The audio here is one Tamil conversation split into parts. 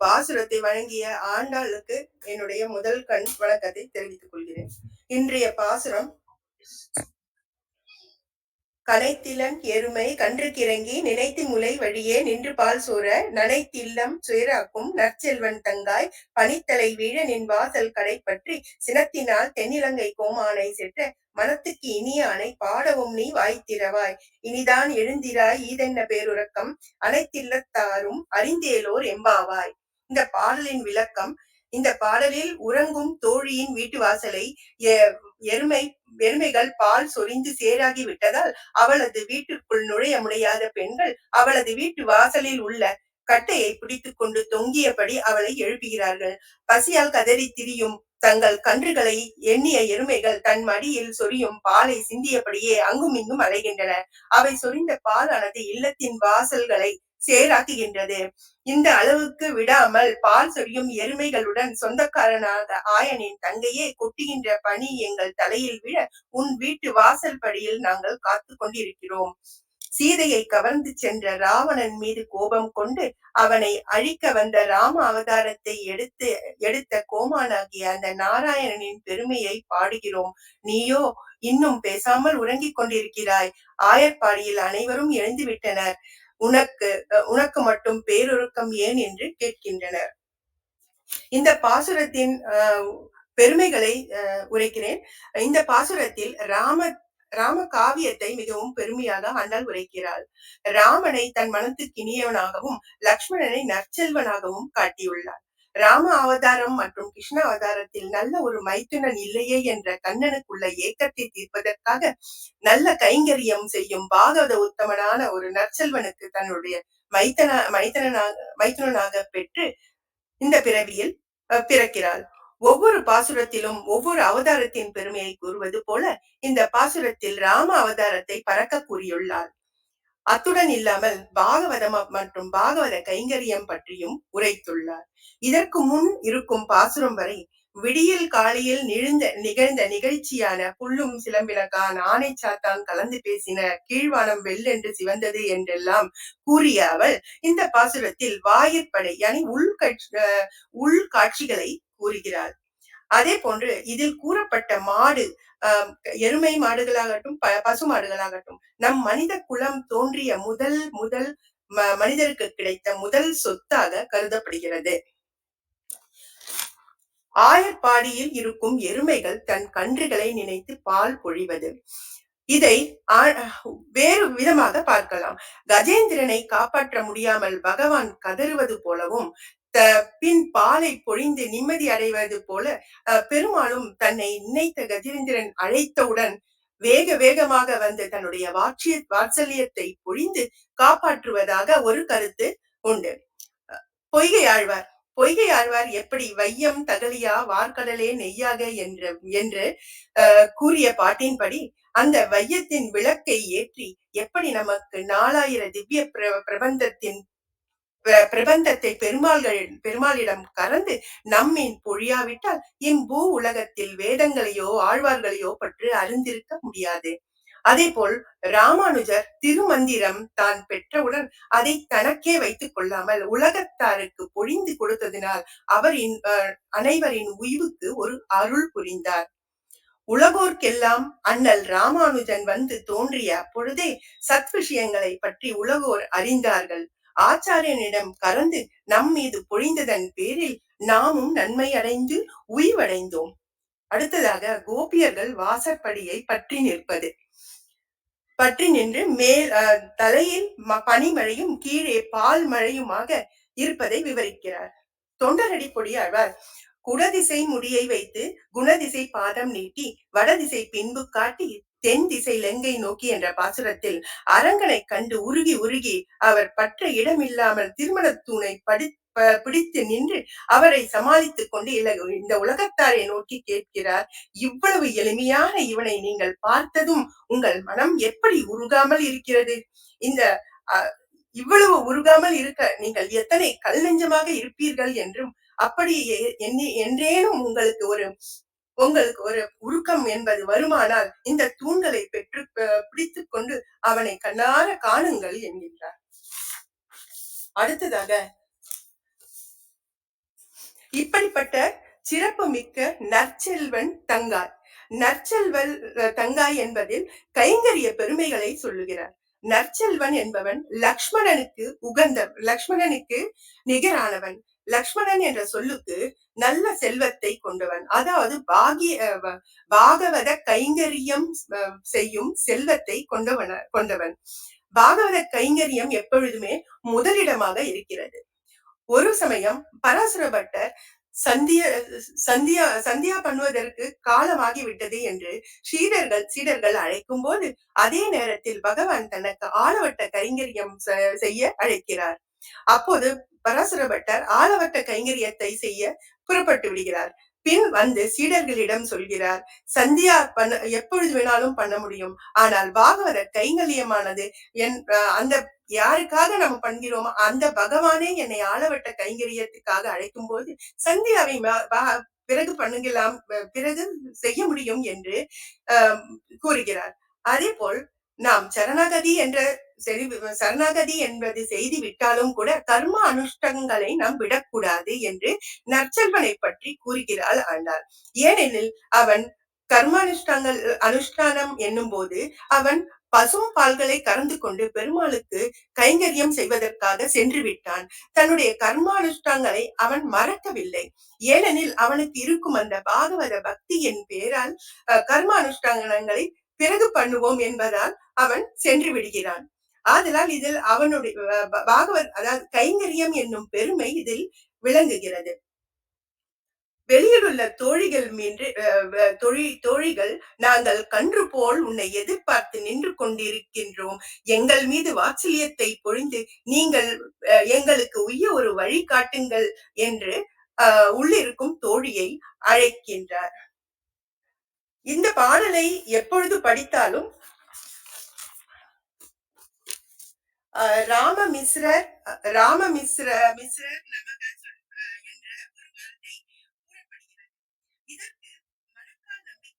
பாசுரத்தை வழங்கிய ஆண்டாளுக்கு என்னுடைய முதல் கண் வணக்கத்தை தெரிவித்துக் கொள்கிறேன். இன்றைய பாசுரம் கனைத்திலன் எருமை கன்றுக்கிறங்கி நினைத்து முலை வழியே நின்று பால் சோர நனைத்தில்லம் சுயராக்கும் நற்செல்வன் தங்காய் பனித்தலை வீழ நின் வாசல் கடை பற்றி சினத்தினால் தென்னிலங்கை கோமானை செற்ற மனத்துக்கு இனியானை பாடவும் நீ வாய்த்திரவாய். இனிதான் எழுந்திராய் ஈதென்ன பேருறக்கம் அனைத்தில்லத்தாரும் அறிந்தேலோர் எம்பாவாய். இந்த பாடலின் விளக்கம் இந்த பாடலில் உறங்கும் தோழியின் வீட்டு வாசலை எருமை எருமைகள் பால் சொரிந்து சேராகி விட்டதால் அவளது வீட்டிற்குள் நுழைய முடியாத பெண்கள் அவளது வீட்டு வாசலில் உள்ள கட்டையை பிடித்துக் கொண்டு தொங்கியபடி அவளை எழுப்புகிறார்கள். பசியால் கதறி திரியும் தங்கள் கன்றுகளை எண்ணிய எருமைகள் தன் மடியில் சொரியும் பாலை சிந்தியபடியே அங்கும் இங்கும் அலைகின்றன. அவை சொரிந்த பாலானது இல்லத்தின் வாசல்களை சேராக்குகின்றது. இந்த அளவுக்கு விடாமல் பால் சொரியும் எருமைகளுடன் சொந்தக்காரனாக ஆயனின் தங்கையே கொட்டுகின்ற பணி எங்கள் தலையில் விழ உன் வீட்டு வாசல் படியில் நாங்கள் காத்து கொண்டிருக்கிறோம். சீதையை கவர்ந்து சென்ற ராவணன் மீது கோபம் கொண்டு அவனை அழிக்க வந்த ராம அவதாரத்தை எடுத்து எடுத்த கோமானாகிய அந்த நாராயணனின் பெருமையை பாடுகிறோம். நீயோ இன்னும் பேசாமல் உறங்கிக் கொண்டிருக்கிறாய். ஆயர்பாடியில் அனைவரும் எழுந்து விட்டனர் உனக்கு உனக்கு மட்டும் பேரொருக்கம் ஏன் என்று கேட்கின்றனர். இந்த பாசுரத்தின் பெருமைகளை உரைக்கிறேன். இந்த பாசுரத்தில் ராம ராம காவியத்தை மிகவும் பெருமையாக அண்ணல் உரைக்கிறாள் ராமனை தன் மனத்துக்கு இனியவனாகவும் லக்ஷ்மணனை நற்செல்வனாகவும் காட்டியுள்ளார். ராம அவதாரம் மற்றும் கிருஷ்ண அவதாரத்தில் நல்ல ஒரு மைத்துனன் இல்லையே என்ற கண்ணனுக்குள்ள ஏக்கத்தை தீர்ப்பதற்காக நல்ல கைங்கரியம் செய்யும் பாகவத உத்தமனான ஒரு நற்செல்வனுக்கு தன்னுடைய மைத்தன மைத்தனாக மைத்துனனாக பெற்று இந்த பிறவியில் பிறக்கிறாள். ஒவ்வொரு பாசுரத்திலும் ஒவ்வொரு அவதாரத்தின் பெருமையை கூறுவது போல இந்த பாசுரத்தில் ராம அவதாரத்தை பறக்க கூறியுள்ளார் அத்துடன் இல்லாமல் பாகவதம் மற்றும் பாகவத கைங்கரியம் பற்றியும் உரைத்துள்ளார். இதற்கு முன் இருக்கும் பாசுரம் வரை விடியல் காலையில் நிழுந்த நிகழ்ந்த நிகழ்ச்சியான புல்லும் சிலம்பிலக்கான் ஆனை சாத்தான் கலந்து பேசின கீழ்வானம் வெள்ளென்று சிவந்தது என்றெல்லாம் கூறிய அவள் இந்த பாசுரத்தில் வாயிற்படை யானி உள் உள் காட்சிகளை கூறுகிறாள். அதே போன்று இதில் கூறப்பட்ட மாடு எருமை மாடுகளாகட்டும் பசு மாடுகளாகட்டும் நம் மனித குலம் தோன்றிய முதல் முதல் மனிதருக்கு கிடைத்த முதல் சொத்தாக கருதப்படுகிறது. ஆயர்பாடியில் இருக்கும் எருமைகள் தன் கன்றுகளை நினைத்து பால் பொழிவது. இதை வேறு விதமாக பார்க்கலாம். கஜேந்திரனை காப்பாற்ற முடியாமல் பகவான் கதறுவது போலவும் பின் பாலை பொழிந்து நிம்மதி அடைவது போல பெருமாளும் தன்னை நினைத்த கஜேந்திரன் அழைத்தவுடன் வேக வேகமாக வந்து தன்னுடைய வாட்சிய வாத்சல்யத்தை பொழிந்து காப்பாற்றுவதாக ஒரு கருத்து உண்டு. பொய்கை ஆழ்வார் பொய்கை ஆழ்வார் எப்படி வையம் தகலியா வார்கடலே நெய்யாக என்ற என்று கூறிய பாட்டின்படி அந்த வையத்தின் விளக்கை ஏற்றி எப்படி நமக்கு நாலாயிர திவ்ய பிரபந்தத்தின் பிரபந்தத்தை பெருமாள்கள் பெருமாளிடம் கறந்து நம்மின் பொழியாவிட்டால் இம்பூ உலகத்தில் வேதங்களையோ ஆழ்வார்களையோ பற்றி அறிந்திருக்க முடியாது. அதே போல் ராமானுஜர் திருமந்திரம் தான் பெற்றவுடன் அதை தனக்கே வைத்துக் கொள்ளாமல் உலகத்தாருக்கு பொழிந்து கொடுத்ததினால் அவரின் அனைவரின் உய்வுக்கு ஒரு அருள் புரிந்தார். உலகோர்க்கெல்லாம் அண்ணல் ராமானுஜன் வந்து தோன்றிய பொழுதே சத்விஷயங்களை பற்றி உலகோர் அறிந்தார்கள். ஆச்சாரியனிடம் கலந்து நம் மீது பொழிந்ததன் பேரில் நாமும் நன்மை அடைந்து உய்வடைந்தோம். அடுத்ததாக கோபியர்கள் வாசற்படியை பற்றி நிற்பது. பற்றி நின்று மேல் தலையில் பனிமழையும் கீழே பால் மழையுமாக இருப்பதை விவரிக்கிறார். தொண்டரடி பொடியாழ்வார் குடதிசை முடியை வைத்து குணதிசை பாதம் நீட்டி வடதிசை பின்பு காட்டி தென் திசை லெங்கை நோக்கி என்ற பாசுரத்தில் அரங்கனை கண்டு உருகி உருகி அவர் பற்ற இடமில்லாமல் திருமண தூணை படி பிடித்து நின்று அவரை சமாளித்துக் கொண்டு இந்த உலகத்தாரை நோக்கி கேட்கிறார். இவ்வளவு எளிமையான இவனை நீங்கள் பார்த்ததும் உங்கள் மனம் எப்படி உருகாமல் இருக்கிறது? இந்த இவ்வளவு உருகாமல் இருக்க நீங்கள் எத்தனை கல் நெஞ்சமாக இருப்பீர்கள் என்றும் அப்படி என்றேனும் உங்களுக்கு ஒரு உங்களுக்கு ஒரு உருக்கம் என்பது வருமானால் இந்த தூண்களை பெற்று பிடித்துக் கொண்டு அவனை கண்ணார காணுங்கள் என்கின்றார். அடுத்ததாக இப்படிப்பட்ட சிறப்பு மிக்க நற்செல்வன் தங்காய். நற்செல்வல் தங்காய் என்பதில் கைங்கரிய பெருமைகளை சொல்லுகிறார். நற்செல்வன் என்பவன் லக்ஷ்மணனுக்கு உகந்த லக்ஷ்மணனுக்கு நிகரானவன். லக்ஷ்மணன் என்ற சொல்லுக்கு நல்ல செல்வத்தை கொண்டவன். அதாவது பாகிய பாகவத கைங்கரியம் செய்யும் செல்வத்தை கொண்டவன கொண்டவன். பாகவத கைங்கரியம் எப்பொழுதுமே முதலிடமாக இருக்கிறது. ஒரு சமயம் பராசுரபட்டர் சந்திய சந்தியா சந்தியா பண்ணுவதற்கு காலமாகி விட்டது என்று சீடர்கள் சீடர்கள் அழைக்கும் போது அதே நேரத்தில் பகவான் தனக்கு ஆளவட்ட கைங்கரியம் செய்ய அழைக்கிறார். அப்போது பராசர பட்டர் ஆளவட்ட கைங்கரியத்தை செய்ய புறப்பட்டு விடுகிறார். பின் வந்து சீடர்களிடம் சொல்கிறார் சந்தியா பண்ண எப்பொழுது வேணாலும் பண்ண முடியும். ஆனால் பாகவத கைங்கரியமானது என் அந்த யாருக்காக நம்ம பண்ணுகிறோமோ அந்த பகவானே என்னை ஆளவட்ட கைங்கரியத்துக்காக அழைக்கும் போது சந்தியாவை பிறகு பண்ணுங்கலாம் பிறகு செய்ய முடியும் என்று கூறுகிறார். அதே போல் நாம் சரணாகதி என்ற சரணாகதி என்பது செய்தி விட்டாலும் கூட கர்ம அனுஷ்டங்களை நாம் விடக்கூடாது என்று நற்செல்வனை பற்றி கூறுகிறாள் ஆண்டாள். ஏனெனில் அவன் கர்மானுஷ்டாங்கள் அனுஷ்டானம் என்னும் போது அவன் பசும் பால்களை கறந்து கொண்டு பெருமாளுக்கு கைங்கரியம் செய்வதற்காக சென்று விட்டான். தன்னுடைய கர்மானுஷ்டாங்களை அவன் மறக்கவில்லை. ஏனெனில் அவனுக்கு இருக்கும் அந்த பாகவத பக்தியின் பேரால் கர்மானுஷ்டானங்களை பிறகு பண்ணுவோம் என்பதால் அவன் சென்று விடுகிறான். ஆதலால் இதில் அவனுடைய பாகவத் அதாவது கைங்கரியம் என்னும் பெருமை இதில் விளங்குகிறது. வெளியிலுள்ள தோழிகள் மீன்று தொழி தோழிகள் நாங்கள் கன்று போல் உன்னை எதிர்பார்த்து நின்று கொண்டிருக்கின்றோம். எங்கள் மீது வாட்சல்யத்தை பொழிந்து நீங்கள் எங்களுக்கு உய்ய ஒரு வழி காட்டுங்கள் என்று உள்ளிருக்கும் தோழியை அழைக்கின்றார். இந்த பாடலை எப்பொழுது படித்தாலும் ராம மிஸ்ரர் ராம மிஸ்ர மிஸ்ரர் நமக என்ற ஒரு வார்த்தை கூறப்படுகிறது. இதற்கு மணக்கால் நம்பி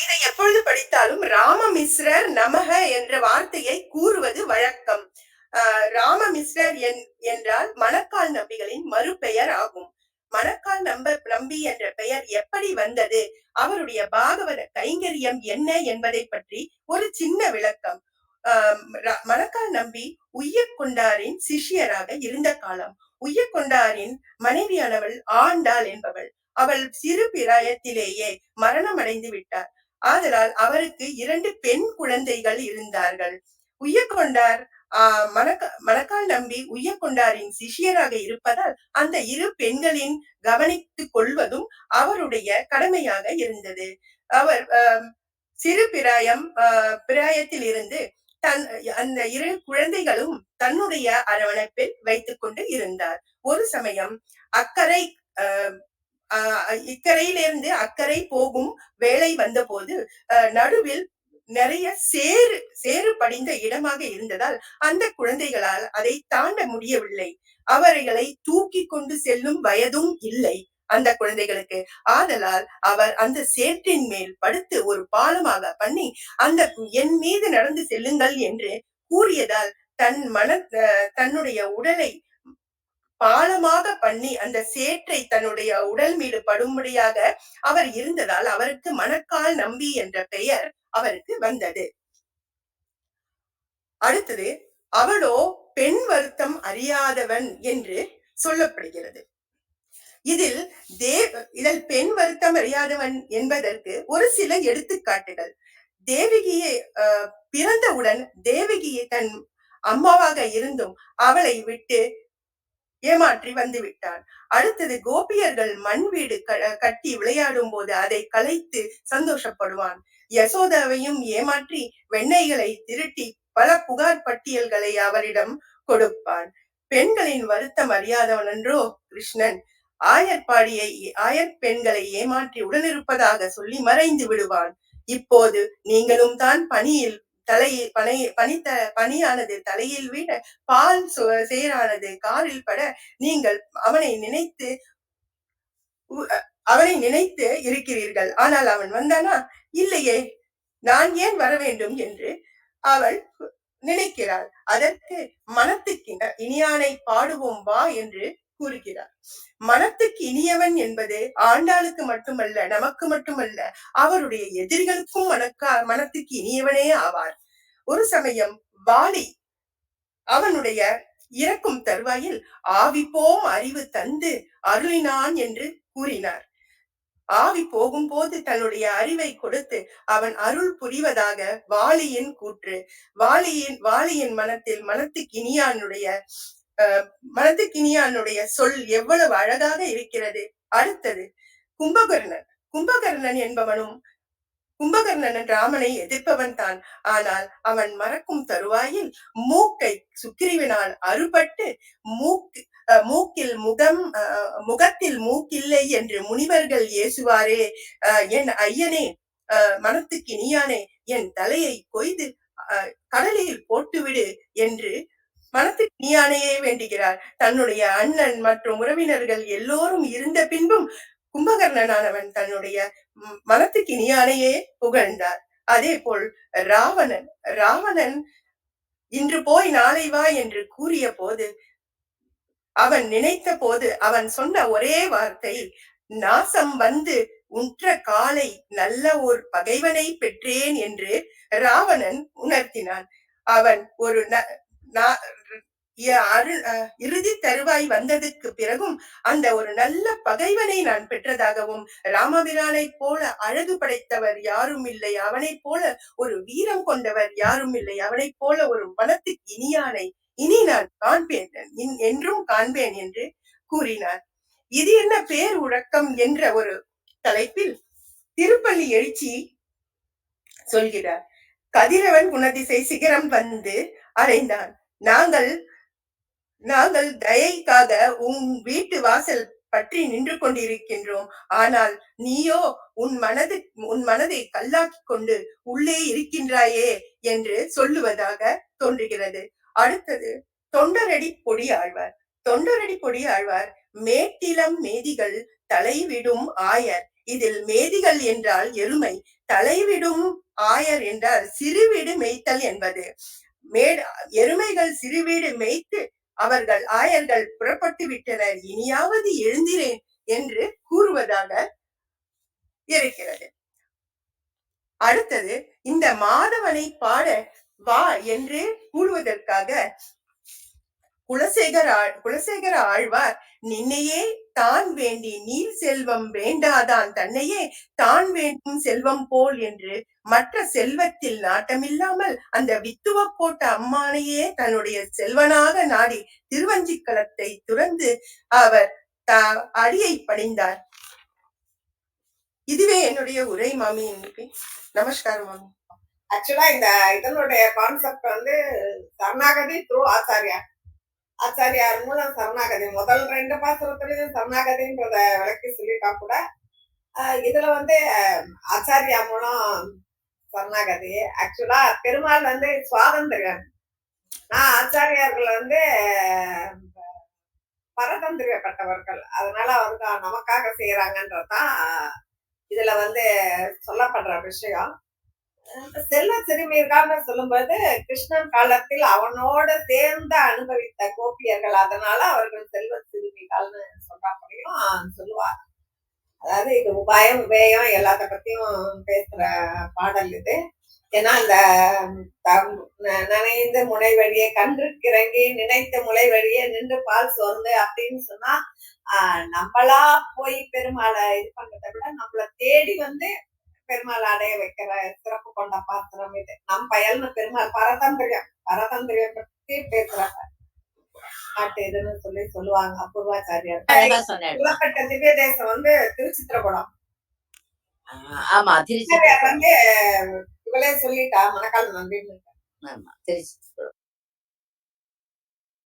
இதை எப்பொழுது படித்தாலும் ராம மிஸ்ரர் நமக என்ற வார்த்தையை கூறுவது வழக்கம். ராம மிஸ்ரர் என்றால் மணக்கால் நம்பிகளின் மறுபெயர் ஆகும். மணக்கால் நம்ப பிளம்பி என்ற பெயர் எப்படி வந்தது? அவருடைய பாகவத கைங்கரியம் என்ன என்பதை பற்றி ஒரு சின்ன விளக்கம். மணக்கால் நம்பி உய்யக்கொண்டாரின் சிஷியராக இருந்த காலம். உய்யக்கொண்டாரின் மனைவியானவள் ஆண்டாள் என்பவள். அவள் சிறு பிராயத்திலேயே மரணம் அடைந்து விட்டார். ஆதலால் அவருக்கு இரண்டு பெண் குழந்தைகள் இருந்தார்கள். உய்யக்கொண்டார் ஆஹ் மணக்க மணக்கால் நம்பி உய்யக்கொண்டாரின் சிஷியராக இருப்பதால் அந்த இரு பெண்களின் கவனித்துக் கொள்வதும் அவருடைய கடமையாக இருந்தது. அவர் சிறு பிராயம் பிராயத்தில் இருந்து தன் அந்த இரு குழந்தைகளும் தன்னுடைய அரவணைப்பில் வைத்துக் கொண்டு இருந்தார். ஒரு சமயம் அக்கறை இக்கரையிலிருந்து அக்கறை போகும் வேலை வந்தபோது நடுவில் நிறைய சேறு சேறு படிந்த இடமாக இருந்ததால் அந்த குழந்தைகளால் அதை தாண்ட முடியவில்லை. அவர்களை தூக்கி கொண்டு செல்லும் வயதும் இல்லை அந்த குழந்தைகளுக்கு. ஆதலால் அவர் அந்த சேற்றின் மேல் படுத்து ஒரு பாலமாக பண்ணி அந்த என் மீது நடந்து செல்லுங்கள் என்று கூறியதால் தன் மன தன்னுடைய உடலை பாலமாக பண்ணி அந்த சேற்றை தன்னுடைய உடல் மீது படும்படியாக அவர் இருந்ததால் அவருக்கு மணக்கால் நம்பி என்ற பெயர் அவருக்கு வந்தது. அடுத்தது அவளோ பெண் வருத்தம் அறியாதவன் என்று சொல்லப்படுகிறது. இதில் தேவ் இதில் பெண் வருத்தம் அறியாதவன் என்பதற்கு ஒரு சில எடுத்துக்காட்டுகள். தேவகியை பிறந்தவுடன் தேவகியை தன் அம்மாவாக இருந்தும் அவளை விட்டு ஏமாற்றி வந்துவிட்டார் அடுத்தது கோபியர்கள் மண் வீடு கட்டி விளையாடும் போது அதை கலைத்து சந்தோஷப்படுவான். யசோதாவையும் ஏமாற்றி வெண்ணெய்களை திருட்டி பல புகார் பட்டியல்களை அவரிடம் கொடுப்பான். பெண்களின் வருத்தம் அறியாதவன் என்றோ கிருஷ்ணன் ஆயர்பாடியை ஆயர் பெண்களை ஏமாற்றி உடனிருப்பதாக சொல்லி மறைந்து விடுவான். இப்போது நீங்களும் தான் பணியில் தலையில் பனை பனித்த பனியானது தலையில் வீட பால் சேரானது காரில் பட நீங்கள் அவனை நினைத்து அவனை நினைத்து இருக்கிறீர்கள். ஆனால் அவன் வந்தானா? இல்லையே. நான் ஏன் வர வேண்டும் என்று அவள் நினைக்கிறாள். அதற்கு மனத்துக்கு இனியானை பாடுவோம் வா என்று கூறுகிறார். மனத்துக்கு இனியவன் என்பது ஆண்டாளுக்கு மட்டுமல்ல நமக்கு மட்டுமல்ல அவருடைய எதிரிகளுக்கும் மனக்கா மனத்துக்கு இனியவனே ஆவார். ஒரு சமயம் வாலி அவனுடைய இறக்கும் தருவாயில் ஆவி போம் அறிவு தந்து அருளினான் என்று கூறினார். ஆவி போகும்போது தன்னுடைய அறிவை கொடுத்து அவன் அருள் புரிவதாக வாலியின் கூற்று வாலியின் வாலியின் மனத்தில் மனத்துக்கு இனியானுடைய மனத்துக்கினியானுடைய சொல் எவ்வளவு அழகாக இருக்கிறது. அடுத்தது கும்பகர்ணன். கும்பகர்ணன் என்பவனும் கும்பகர்ணன் ராமனை எதிர்ப்பவன் தான். ஆனால் அவன் மறக்கும் தருவாயில் மூக்கை சுக்கிரிவினால் அறுபட்டு மூக்கு மூக்கில் முகம் அஹ், முகத்தில் மூக்கில்லை என்று முனிவர்கள் ஏசுவாரே. அஹ், என் ஐயனே மனத்துக்கு நீயானே என் தலையை கொய்து அஹ், கடலில் போட்டுவிடு என்று மனத்துக்கு இனியானையே வேண்டுகிறார். தன்னுடைய அண்ணன் மற்றும் உறவினர்கள் எல்லோரும் இருந்த பின்பும் கும்பகர்ணனானவன் தன்னுடைய மனத்துக்கு இனியானையே புகழ்ந்தார். அதே போல் ராவணன் ராவணன் இன்று போய் நாளை வா என்று கூறிய போது அவன் நினைத்த போது அவன் சொன்ன ஒரே வார்த்தை நாசம் வந்து உற்ற காலை நல்ல ஒரு பகைவனை பெற்றேன் என்று ராவணன் உணர்த்தினான். அவன் ஒரு ந- இறுதி தருவாய் வந்ததுக்கு பிறகும் அந்த ஒரு நல்ல பகைவனை நான் பெற்றதாகவும் ராமபிரானை போல அழகு படைத்தவர் யாரும் இல்லை அவனைப் போல ஒரு வீரம் கொண்டவர் யாரும் இல்லை அவனைப் போல ஒரு மனத்துக்கு இனியானை இனி நான் காண்பேன் இன்- என்றும் காண்பேன் என்று கூறினார். இது என்ன பேர் உறக்கம் என்ற ஒரு தலைப்பில் திருப்பள்ளி எழுச்சி சொல்கிறார். கதிரவன் குணதிசை சிகரம் வந்து அடைந்தான் நாங்கள் நாங்கள் தயைக்காக உன் வீட்டு வாசல் பற்றி நின்று கொண்டிருக்கின்றோம். ஆனால் நீயோ உன் மனது உன் மனதை கல்லாக்கிக் கொண்டு உள்ளே இருக்கின்றாயே என்று சொல்லுவதாக தோன்றுகிறது. அடுத்தது தொண்டரடி பொடி ஆழ்வார். தொண்டரடி பொடி ஆழ்வார் மேட்டிலம் மேதிகள் தலைவிடும் ஆயர். இதில் மேதிகள் என்றால் எருமை தலைவிடும் ஆயர் என்றால் சிறுவிடு மேய்த்தல் என்பது. மேட எருமைகள் சிறுவீடு மேய்த்து அவர்கள் ஆயர்கள் புறப்பட்டு விட்டனர் இனியாவது எழுந்திரேன் என்று கூறுவதாக இருக்கிறது. அடுத்தது இந்த மாதவனை பாட வா என்று கூறுவதற்காக குலசேகர ஆழ்- குலசேகர ஆழ்வார் நின்னையே தான் வேண்டி நீர் செல்வம் வேண்டாதான் தன்னையே தான் வேண்டும் செல்வம் போல் என்று மற்ற செல்வத்தில் நாட்டமில்லாமல் அந்த வித்துவ போட்ட அம்மானையே தன்னுடைய செல்வனாக நாடி திருவஞ்சிக்களத்தை துறந்து அவர் த- அடியை படிந்தார். இதுவே என்னுடைய உரை மாமி இன்னைக்கு. நமஸ்காரம் மாமி. ஆக்சுவலா இந்த இதனுடைய கான்செப்ட் வந்து சரணாகதி த்ரூ ஆச்சாரியா ஆச்சாரியார் மூலம் சரணாகதி. முதல் ரெண்டு பாசுரத்துலயும் சரணாகதின்றத விளக்கி சொல்லிட்டா கூட இதுல வந்து ஆச்சாரியா மூலம் சரணாகதி. ஆக்சுவலா பெருமாள் வந்து சுவாதந்திரம் நான் ஆச்சாரியார்கள் வந்து பரதந்திரியப்பட்டவர்கள். அதனால அவங்க நமக்காக செய்யறாங்கன்றதான் இதுல வந்து சொல்லப்படுற விஷயம். செல்வ சிறுமியர்கள்னு சொல்லும்போது கிருஷ்ணன் காலத்தில் அவனோட சேர்ந்து அனுபவித்த கோபியர்கள் அதனால அவர்கள் செல்வ சிறுமிகள்னு சொல்றாப்படியும் சொல்லுவார். அதாவது இது உபாயம் உபயம் எல்லாத்த பத்தியும் பேசுற பாடல் இது. ஏன்னா அந்த தம் ந- முனை வழியே கன்று கிறங்கி நினைத்த முளை வழியே நின்று பால் சோர்ந்து அப்படின்னு சொன்னா ஆஹ் நம்மளா போய் பெருமாளை இது பண்றதை விட நம்மளை தேடி வந்து பெருமாள் அடைய வைக்கிற சிறப்பு கொண்ட பாத்திரம் இது. நம் பயல்னு பெருமாள் பரதந்திரியம். பரதந்திரியம் பத்தி பேசுறாங்க. பாட்டு இதுன்னு சொல்லி சொல்லுவாங்க அபூர்வாச்சாரியார். புலப்பட்ட திவ்ய தேசம் வந்து திருச்சித்திரகுடம் ஆஹ் ஆமா திருச்சி வந்து இவளே சொல்லிட்டா மணக்கால் நம்பின்னு. ஆமா திருச்சி